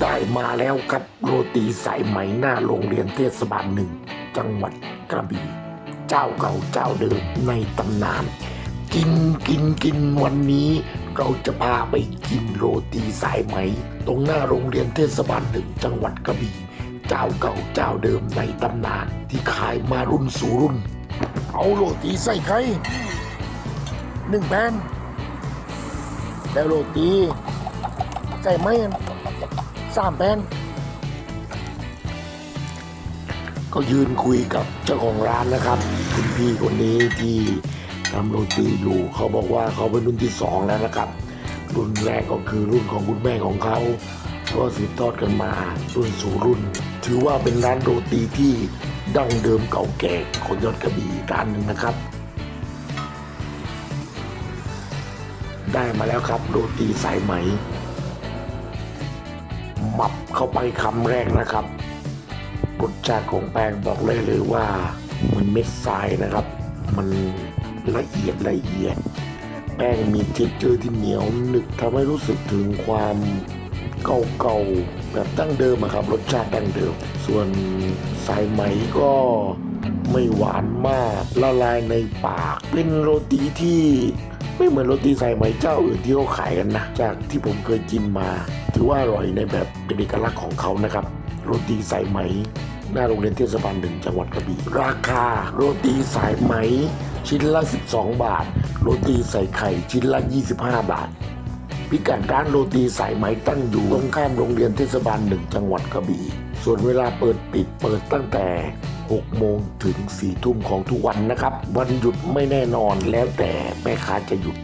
ได้มาแล้วครับโรตีสายไหมหน้าโรงเรียนเทศบาลหนึ่ง จังหวัดกระบี่ เจ้าเก่าเจ้าเดิมในตำนาน กินกินกินวันนี้เราจะพาไปกินโรตีสายไหม ตรงหน้าโรงเรียนเทศบาลหนึ่งจังหวัดกระบี่ เจ้าเก่าเจ้าเดิมในตำนาน ที่ขายมารุ่นสู่รุ่น เอาโรตีใส่ไข่หนึ่งแผ่นแล้วโรตีใส่ไหม สามแผ่นก็ยืนคุยกับเจ้าของร้านนะครับ คุณพี่คนนี้ที่ทำโรตีอยู่เขาบอกว่าเขาเป็นรุ่นที่สองแล้วนะครับ รุ่นแรกก็คือรุ่นของคุณแม่ของเขาก็สืบทอดกันมารุ่นสู่รุ่น ถือว่าเป็นร้านโรตีที่ดั้งเดิมเก่าแก่ของยอดกระบี่ร้านหนึ่งนะครับ ได้มาแล้วครับโรตีสายไหม หมับเข้าไปคำแรกนะครับรสชาติของแป้งบอกเลยเลยว่ามันเม็ดทรายนะครับ มันละเอียดละเอียด แป้งมีเท็กเจอร์ที่เหนียวหนึบทำให้รู้สึกถึงความเก่าๆแบบตั้งเดิมอะครับรสชาติดั้งเดิม ส่วนสายไหมก็ ไม่หวานมากละลายในปาก เป็นโรตีที่ไม่เหมือนโรตีสายไหมเจ้าอื่นที่เขาขายกันนะ จากที่ผมเคยกินมา ถือว่าอร่อยในแบบเป็นเอกลักษณ์ของเขานะครับ โรตีสายไหม หน้าโรงเรียนเทศบาลหนึ่งจังหวัดกระบี่ราคาโรตีสายไหม ชิ้นละ 12 บาท โรตีใส่ไข่ชิ้นละ 25 บาทพิกัดร้านโรตีสายไหมตั้งอยู่ตรงข้ามโรงเรียนเทศบาลหนึ่งจังหวัดกระบี่ ส่วนเวลาเปิดปิดเปิดตั้งแต่ 6 โมงถึง 4 ทุ่มของทุกวันนะครับ วันหยุดไม่แน่นอนแล้วแต่แม่ค้าจะหยุด